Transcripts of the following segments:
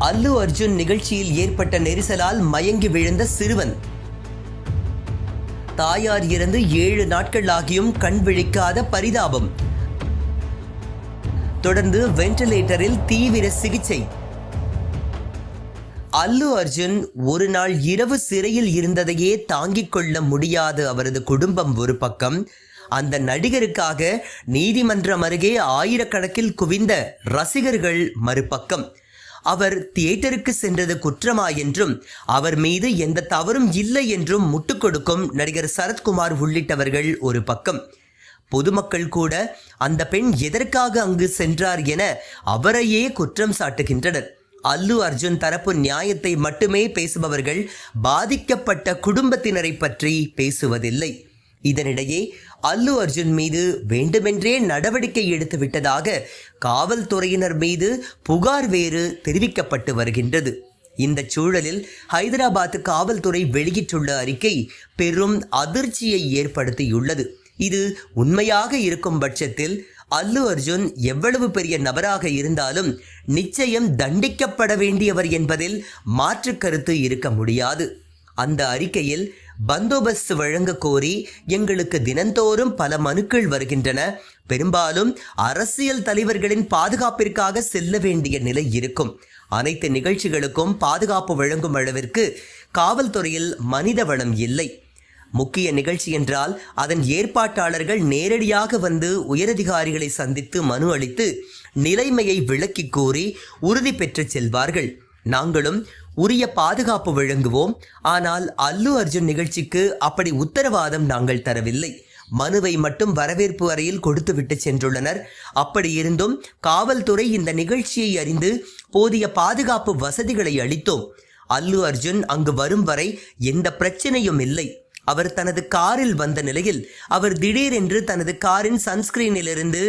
அல்லு அர்ஜுன் நிகழ்ச்சியில் ஏற்பட்ட நெரிசலால் மயங்கி விழுந்த சிறுவன். தாயார் இருந்து ஏழு நாட்கள் ஆகியும் கண் விழிக்காத பரிதாபம். தொடர்ந்து வென்டிலேட்டரில் தீவிர சிகிச்சை. அல்லு அர்ஜுன் ஒரு நாள் இரவு சிறையில் இருந்ததையே தாங்கிக் கொள்ள முடியாத அவரது குடும்பம் ஒரு பக்கம். அந்த நடிகருக்காக நீதிமன்றம் அருகே ஆயிரக்கணக்கில் குவிந்த ரசிகர்கள் மறுபக்கம். அவர் தியேட்டருக்கு சென்றது குற்றமா என்றும் அவர் மீது எந்த தவறும் இல்லை என்றும் முட்டுக்கொடுக்கும் நடிகர் சரத்குமார் உள்ளிட்டவர்கள் ஒரு பக்கம். பொதுமக்கள் கூட அந்த பெண் எதற்காக அங்கு சென்றார் என அவரையே குற்றம் சாட்டுகின்றனர். அல்லு அர்ஜுன் தரப்பு நியாயத்தை மட்டுமே பேசுபவர்கள் பாதிக்கப்பட்ட குடும்பத்தினரை பற்றி பேசுவதில்லை. இதனிடையே அல்லு அர்ஜுன் மீது வேண்டுமென்றே நடவடிக்கை எடுத்து விட்டதாக காவல்துறையினர் மீது புகார் வேறு தெரிவிக்கப்பட்டு வருகின்றது. இந்த சூழலில் ஹைதராபாத் காவல்துறை வெளியிட்டுள்ள அறிக்கை பெரும் அதிர்ச்சியை ஏற்படுத்தியுள்ளது. இது உண்மையாக இருக்கும் பட்சத்தில் அல்லு அர்ஜுன் எவ்வளவு பெரிய நபராக இருந்தாலும் நிச்சயம் தண்டிக்கப்பட வேண்டியவர் என்பதில் மாற்று கருத்து இருக்க முடியாது. அந்த அறிக்கையில் பந்தோபஸ்து வழங்க கோரி எங்களுக்கு தினந்தோறும் பல மனுக்கள் வருகின்றன. பெரும்பாலும் அரசியல் தலைவர்களின் பாதுகாப்பிற்காக செல்ல வேண்டிய நிலை இருக்கும். அனைத்து நிகழ்ச்சிகளுக்கும் பாதுகாப்பு வழங்கும் அளவிற்கு காவல்துறையில் மனித வளம் இல்லை. முக்கிய நிகழ்ச்சி என்றால் அதன் ஏற்பாட்டாளர்கள் நேரடியாக வந்து உயரதிகாரிகளை சந்தித்து மனு அளித்து நிலைமையை விளக்கி கூறி உறுதி பெற்று செல்வார்கள். நாங்களும் உரிய பாதுகாப்பு வழங்குவோம். ஆனால் அல்லு அர்ஜுன் நிகழ்ச்சிக்கு அப்படி உத்தரவாதம் நாங்கள் தரவில்லை. மனுவை மட்டும் வரவேற்பு அறையில் கொடுத்துவிட்டு சென்றுள்ளனர். அப்படி இருந்தும் காவல்துறை இந்த நிகழ்ச்சியை அறிந்து போதிய பாதுகாப்பு வசதிகளை அளித்தோம். அல்லு அர்ஜுன் அங்கு வரும் வரை எந்த பிரச்சனையும் இல்லை. அவர் தனது காரில் வந்த நிலையில் அவர் திடீரென்று தனது காரின் சன்ஸ்கிரீனிலிருந்து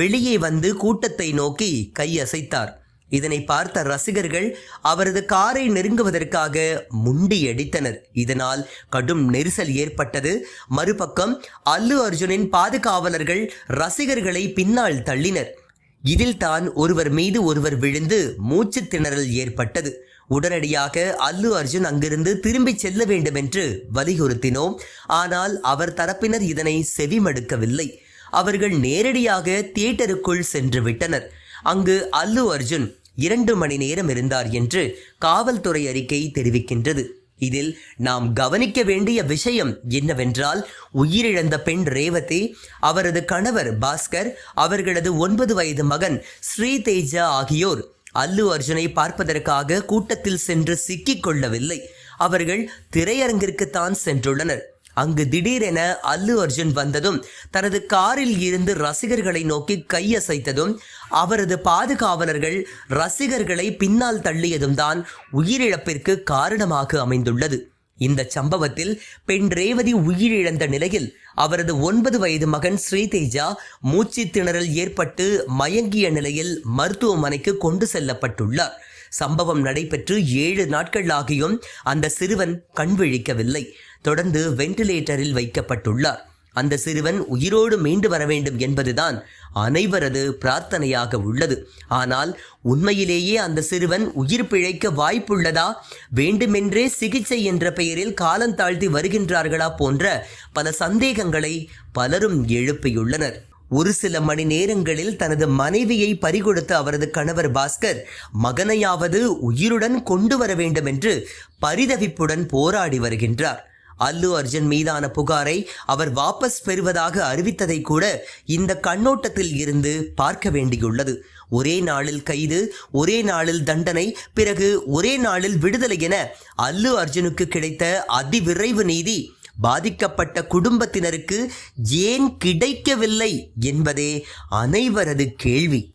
வெளியே வந்து கூட்டத்தை நோக்கி கையசைத்தார். இதனை பார்த்த ரசிகர்கள் அவரது காரை நெருங்குவதற்காக முண்டியடித்தனர் இதனால் கடும் நெரிசல் ஏற்பட்டது. மறுபக்கம் அல்லு அர்ஜுனின் பாதுகாவலர்கள் ரசிகர்களை பின்னால் தள்ளினர். இதில் தான் ஒருவர் மீது ஒருவர் விழுந்து மூச்சு திணறல் ஏற்பட்டது. உடனடியாக அல்லு அர்ஜுன் அங்கிருந்து திரும்பிச் செல்ல வேண்டும் என்று வலியுறுத்தினோம். ஆனால் அவர் தரப்பினர் இதனை செவிமடுக்கவில்லை. அவர்கள் நேரடியாக தியேட்டருக்குள் சென்று விட்டனர். அங்கு அல்லு அர்ஜுன் இரண்டு மணி நேரம் இருந்தார் என்று காவல்துறை அறிக்கை தெரிவிக்கின்றது. இதில் நாம் கவனிக்க வேண்டிய விஷயம் என்னவென்றால் உயிரிழந்த பெண் ரேவதி அவரது கணவர் பாஸ்கர் அவர்களது ஒன்பது வயது மகன் ஸ்ரீ தேஜா ஆகியோர் அல்லு அர்ஜுனை பார்ப்பதற்காக கூட்டத்தில் சென்று சிக்கிக் கொள்ளவில்லை. அவர்கள் திரையரங்கிற்குத்தான் சென்றுள்ளனர். அங்கு திடீரென அல்லு அர்ஜுன் வந்ததும் தனது காரில் இருந்து ரசிகர்களை நோக்கி கையசைத்ததும் அவரது பாதுகாவலர்கள் ரசிகர்களை பின்னால் தள்ளியதும் தான் உயிரிழப்பிற்கு காரணமாக அமைந்துள்ளது. இந்த சம்பவத்தில் பெண் ரேவதி உயிரிழந்த நிலையில் அவரது ஒன்பது வயது மகன் ஸ்ரீதேஜா மூச்சு திணறல் ஏற்பட்டு மயங்கிய நிலையில் மருத்துவமனைக்கு கொண்டு செல்லப்பட்டுள்ளார். சம்பவம் நடைபெற்று ஏழு நாட்கள் ஆகியும் அந்த சிறுவன் கண்விழிக்கவில்லை தொடர்ந்து வென்டிலேட்டரில் வைக்கப்பட்டுள்ளார். அந்த சிறுவன் உயிரோடு மீண்டு வர வேண்டும் என்பதுதான் அனைவரது பிரார்த்தனையாக உள்ளது. ஆனால் உண்மையிலேயே அந்த சிறுவன் உயிர் பிழைக்க வாய்ப்புள்ளதா? வேண்டுமென்றே சிகிச்சை என்ற பெயரில் காலந்தாழ்த்தி வருகின்றார்களா போன்ற பல சந்தேகங்களை பலரும் எழுப்பியுள்ளனர். ஒரு சில மணி நேரங்களில் தனது மனைவியை பறிகொடுத்த அவரது கணவர் பாஸ்கர் மகனையாவது உயிருடன் கொண்டு வர வேண்டும் என்று பரிதவிப்புடன் போராடி வருகின்றார். அல்லு அர்ஜுன் மீதான புகாரை அவர் வாபஸ் பெறுவதாக அறிவித்ததை கூட இந்த கண்ணோட்டத்தில் இருந்து பார்க்க வேண்டியுள்ளது. ஒரே நாளில் கைது ஒரே நாளில் தண்டனை பிறகு ஒரே நாளில் விடுதலை என அல்லு அர்ஜுனுக்கு கிடைத்த அதிவிரைவு நீதி பாதிக்கப்பட்ட குடும்பத்தினருக்கு ஏன் கிடைக்கவில்லை என்பதே அனைவரது கேள்வி.